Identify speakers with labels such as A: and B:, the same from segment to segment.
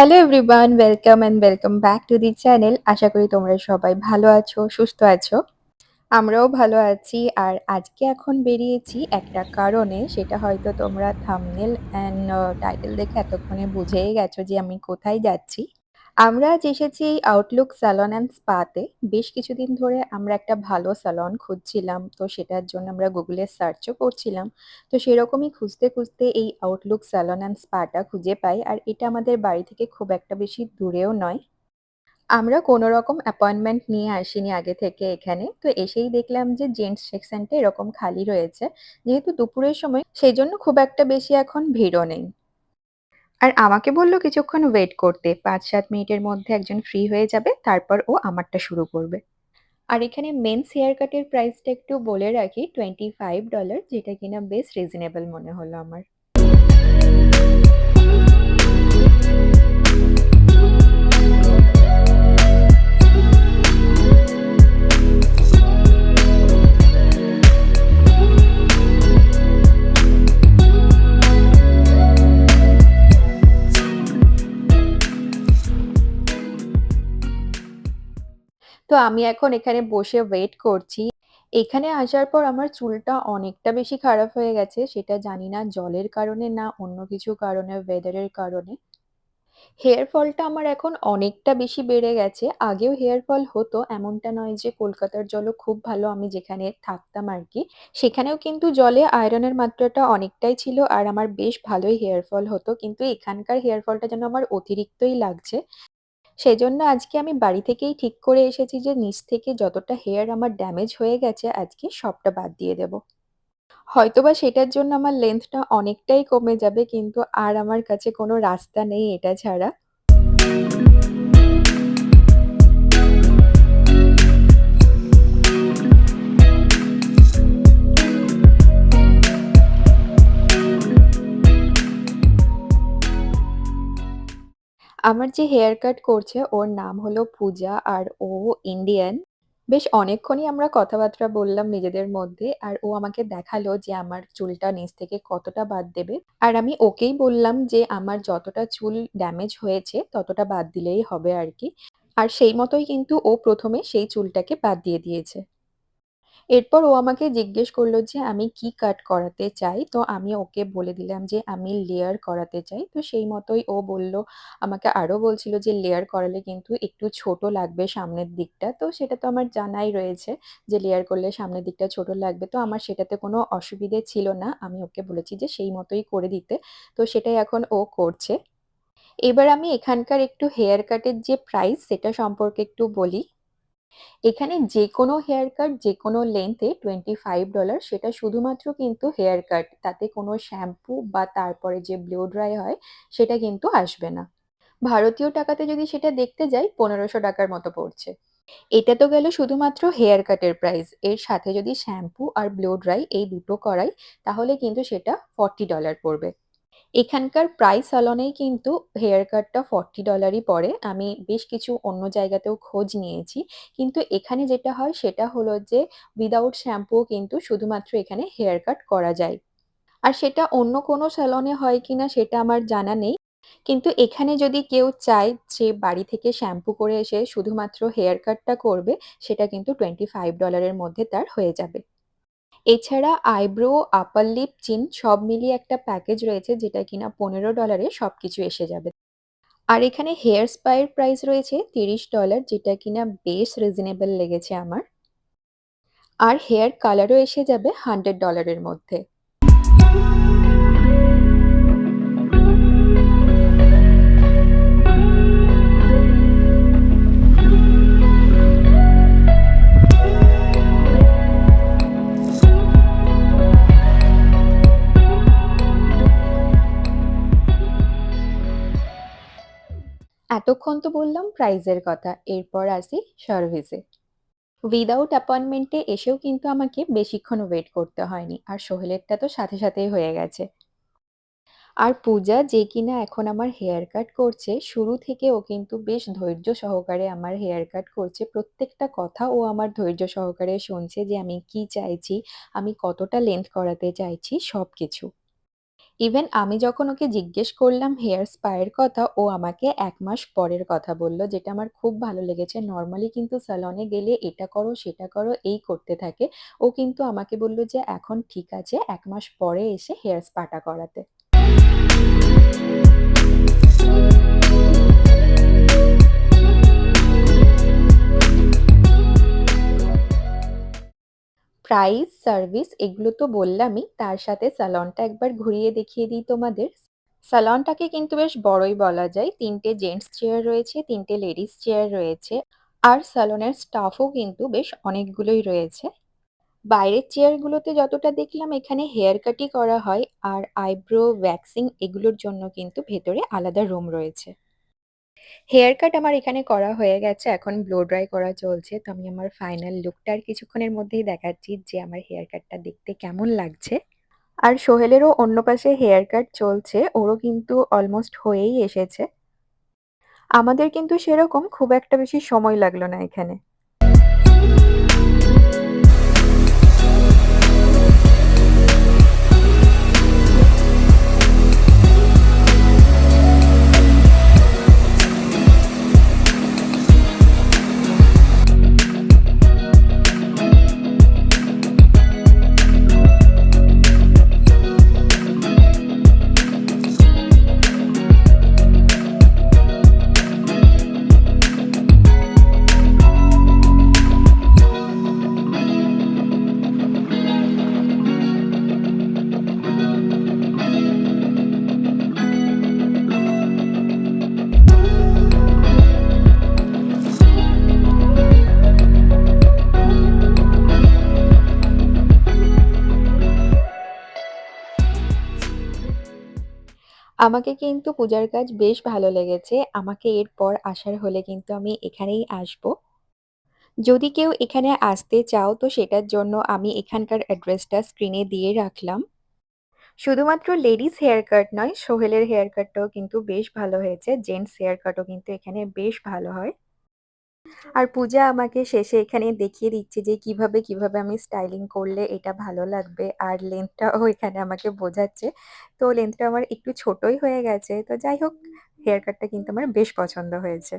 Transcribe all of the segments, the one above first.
A: Hello everyone welcome and welcome back to the channel আশা করি তোমরা সবাই ভালো আছো, সুস্থ আছো। আমরাও ভালো আছি। আর আজকে এখন বেরিয়েছি একটা কারণে, সেটা হয়তো তোমরা থামনেল অ্যান্ড টাইটেল দেখে এতক্ষণে বুঝেই গেছো যে আমি কোথায় যাচ্ছি। আমরা আজ এসেছি আউটলুক স্যালন অ্যান্ড স্পাতে বেশ কিছুদিন ধরে আমরা একটা ভালো স্যালন খুঁজছিলাম, তো সেটার জন্য আমরা গুগলে সার্চও করছিলাম। তো সেরকমই খুঁজতে খুঁজতে এই আউটলুক স্যালন অ্যান্ড স্পাটা খুঁজে পাই, আর এটা আমাদের বাড়ি থেকে খুব একটা বেশি দূরেও নয়। আমরা কোনো রকম অ্যাপয়েন্টমেন্ট নিয়ে আসিনি আগে থেকে এখানে, তো এসেই দেখলাম যে জেন্টস সেকশনটা এরকম খালি রয়েছে। যেহেতু দুপুরের সময় সেই জন্য খুব একটা বেশি এখন ভিড়ও নেই। আর আমাকে বলল কিছুক্ষণ ওয়েট করতে। পাঁচ সাত মিনিটের মধ্যে একজন ফ্রি হয়ে যাবে, তারপর ও আমারটা শুরু করবে। আর এখানে মেন্স হেয়ার কাটের প্রাইসটা একটু বলে রাখি টোয়েন্টি ফাইভ ডলার যেটা কিনা বেশ রিজনেবল মনে হলো আমার। তো আমি এখন এখানে বসে ওয়েট করছি। এখানে আসার পর আমার চুলটা অনেকটা বেশি খারাপ হয়ে গেছে। সেটা জানি না জলের কারণে না অন্য কিছু কারণে, ওয়েদারের কারণে। হেয়ার ফলটা আমার এখন অনেকটা বেশি বেড়ে গেছে। আগেও হেয়ার ফল হতো, এমনটা নয় যে কলকাতার জলও খুব ভালো আমি যেখানে থাকতাম আর কি সেখানেও কিন্তু জলে আয়রনের মাত্রাটা অনেকটাই ছিল আর আমার বেশ ভালোই হেয়ার ফল হতো। কিন্তু এখানকার হেয়ার ফলটা যেন আমার অতিরিক্তই লাগছে। সেজন্য আজকে আমি বাড়ি থেকেই ঠিক করে এসেছি যে নিচ থেকে যতটা হেয়ার আমার ড্যামেজ হয়ে গেছে, আজকে সবটা বাদ দিয়ে দেব। হয়তোবা সেটার জন্য আমার লেন্থটা অনেকটাই কমে যাবে, কিন্তু আর আমার কাছে কোনো রাস্তা নেই এটা ছাড়া। আমার যে হেয়ার কাট করছে, ওর নাম হলো পূজা আর ও ইন্ডিয়ান। বেশ অনেকক্ষণই আমরা কথাবার্তা বললাম নিজেদের মধ্যে। আর ও আমাকে দেখাল যে আমার চুলটা নিচ থেকে কতটা বাদ দেবে। আর আমি ওকেই বললাম যে আমার যতটা চুল ড্যামেজ হয়েছে, ততটা বাদ দিলেই হবে আরকি। আর সেই মতোই কিন্তু ও ১ম এ সেই চুলটাকে বাদ দিয়ে দিয়েছে। এরপর ও আমাকে জিজ্ঞেস করল যে, আমি কি কাট করাতে চাই। তো আমি ওকে বলে দিলাম যে, আমি লেয়ার করাতে চাই। তো সেই মতোই ও বলল, আমাকে আরও বলছিল যে লেয়ার করালে কিন্তু একটু ছোট লাগবে সামনের দিকটা। তো সেটা তো আমার জানাই রয়েছে যে লেয়ার করলে সামনের দিকটা ছোট লাগবে। তো আমার সেটাতে কোনো অসুবিধে ছিল না। আমি ওকে বলেছি যে, সেই মতোই করে দিতে। তো সেটাই এখন ও করছে। এবার আমি এখানকার একটু হেয়ার কাটের যে প্রাইস সেটা সম্পর্কে একটু বলি। এখানে যেকোনো হেয়ার কাট যেকোনো লেন্থ এ $25 সেটা শুধুমাত্র কিন্তু হেয়ার কাট। তাতে কোনো শ্যাম্পু বা তারপরে যে ব্লো ড্রাই হয়, সেটা কিন্তু আসবে না। ভারতীয় টাকাতে যদি সেটা দেখতে যাই, পনেরোশো টাকার মতো পড়ছে। এটা তো গেল শুধুমাত্র হেয়ার কাটের প্রাইস। এর সাথে যদি শ্যাম্পু আর ব্লো ড্রাই এই দুটো করাই, তাহলে কিন্তু সেটা $40 পড়বে। এখানকার প্রায় স্যালনেই কিন্তু হেয়ার কাটটা $40 ই পড়ে। আমি বেশ কিছু অন্য জায়গাতেও খোঁজ নিয়েছি। কিন্তু এখানে যেটা হয়, সেটা হলো যে উইদাউট শ্যাম্পুও কিন্তু শুধুমাত্র এখানে হেয়ার কাট করা যায়। আর সেটা অন্য কোনো স্যালনে হয় কিনা, সেটা আমার জানা নেই। কিন্তু এখানে যদি কেউ চায় যে, বাড়ি থেকে শ্যাম্পু করে এসে শুধুমাত্র হেয়ার কাটটা করবে, সেটা কিন্তু টোয়েন্টি ফাইভ ডলারের মধ্যে তার হয়ে যাবে। এছাড়া আইব্রো, আপার লিপ, চিন সব মিলিয়ে একটা প্যাকেজ রয়েছে যেটা কিনা পনেরো ডলারে সব কিছু এসে যাবে। আর এখানে হেয়ার স্পা এর প্রাইস রয়েছে $30 যেটা কিনা বেশ রিজনেবল লেগেছে আমার। আর হেয়ার কালারও এসে যাবে $100 এর মধ্যে। এতক্ষণ তো বললাম প্রাইজের কথা। এরপর আসি সার্ভিসে। উইদাউট অ্যাপয়েন্টমেন্ট এসেও কিন্তু আমাকে বেশিক্ষণ ওয়েট করতে হয়নি। আর সোহেলেরটা তো সাথে সাথেই হয়ে গেছে। আর পূজা যে কিনা এখন আমার হেয়ার কাট করছে, শুরু থেকে ও কিন্তু বেশ ধৈর্য সহকারে আমার হেয়ার কাট করছে। প্রত্যেকটা কথা ও আমার ধৈর্য সহকারে শুনছে যে আমি কি চাইছি, আমি কতটা লেন্থ করাতে চাইছি সবকিছু। ইভেন আমি যখন ওকে জিজ্ঞেস করলাম হেয়ার স্পায়ের কথা, ও আমাকে এক মাস পরের কথা বলল, যেটা আমার খুব ভালো লেগেছে। নর্মালি কিন্তু স্যালনে গেলে এটা করো, সেটা করো, এই করতে থাকে। ও কিন্তু আমাকে বলল যে, "এখন ঠিক আছে, এক মাস পরে এসে হেয়ার স্পাটা করাতে।" প্রাইস, সার্ভিস এগুলো তো বললামই। তার সাথে সেলনটা একবার ঘুরিয়ে দেখিয়ে দিই তোমাদের। সেলনটাকে কিন্তু বেশ বড়ই বলা যায়। তিনটে জেন্টস চেয়ার রয়েছে, তিনটে লেডিস চেয়ার রয়েছে। আর সেলনের স্টাফও কিন্তু বেশ অনেকগুলোই রয়েছে। বাইরের চেয়ারগুলোতে যতটা দেখলাম এখানে হেয়ার কাটই করা হয় আর আইব্রো, ওয়্যাক্সিং এগুলোর জন্য কিন্তু ভেতরে আলাদা রুম রয়েছে। হেয়ার কাট আমার এখানে করা হয়ে গেছে। এখন ব্লো ড্রাই করা চলছে। তো আমি আমার ফাইনাল লুকটা আর কিছুক্ষণের মধ্যেই দেখাচ্ছি যে আমার হেয়ার কাটটা দেখতে কেমন লাগছে। আর সোহেলেরও অন্য পাশে হেয়ার কাট চলছে। ওরও কিন্তু অলমোস্ট হয়েই এসেছে। আমাদের কিন্তু সেরকম খুব একটা বেশি সময় লাগল না এখানে। আমাকে কিন্তু পূজার কাজ বেশ ভালো লেগেছে। আমাকে এরপর আসার হলে কিন্তু আমি এখানেই আসব। যদি কেউ এখানে আসতে চাও তো সেটার জন্য আমি এখানকার অ্যাড্রেসটা স্ক্রিনে দিয়ে রাখলাম। শুধুমাত্র লেডিস হেয়ার কাট নয়, সোহেলের হেয়ার কাটটাও কিন্তু বেশ ভালো হয়েছে। জেন্টস হেয়ার কাটও কিন্তু এখানে বেশ ভালো হয়। আর পূজা আমাকে শেষে এখানে দেখিয়ে দিচ্ছে যে কীভাবে, কীভাবে আমি স্টাইলিং করলে এটা ভালো লাগবে। আর লেন্থটাও এখানে আমাকে বোঝাচ্ছে। তো লেন্থটা আমার একটু ছোটই হয়ে গেছে। তো যাই হোক হেয়ার কাটটা কিন্তু আমার বেশ পছন্দ হয়েছে।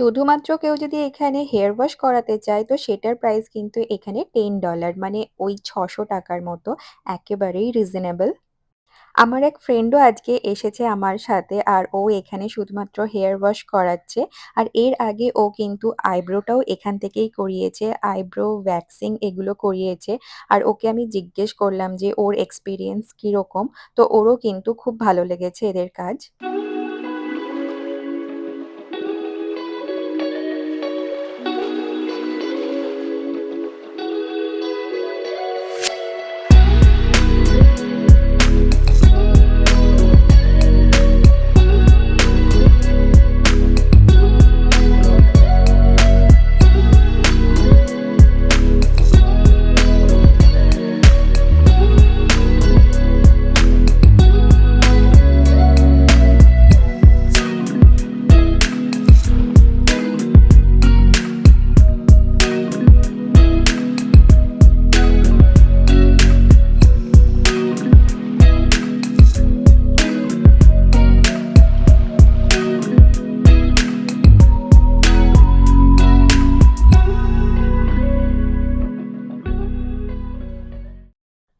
A: শুধুমাত্র কেউ যদি এখানে হেয়ার ওয়াশ করাতে চায় তো সেটার প্রাইস কিন্তু এখানে $10 মানে ওই ছশো টাকার মতো একেবারেই রিজনেবল। আমার এক ফ্রেন্ডও আজকে এসেছে আমার সাথে আর ও এখানে শুধুমাত্র হেয়ার ওয়াশ করাচ্ছে। আর এর আগে ও কিন্তু আইব্রোটাও এখান থেকেই করিয়েছে। আইব্রো, ওয়্যাক্সিং এগুলো করিয়েছে। আর ওকে আমি জিজ্ঞেস করলাম যে ওর এক্সপিরিয়েন্স কীরকম তো ওরও কিন্তু খুব ভালো লেগেছে এদের কাজ।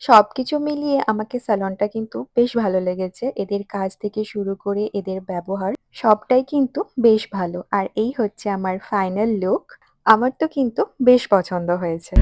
A: সবকিছু মিলিয়ে আমাকে স্যালনটা কিন্তু বেশ ভালো লেগেছে। এদের কাজ থেকে শুরু করে এদের ব্যবহার সবটাই কিন্তু বেশ ভালো। আর এই হচ্ছে আমার ফাইনাল লুক। আমার তো কিন্তু বেশ পছন্দ হয়েছে।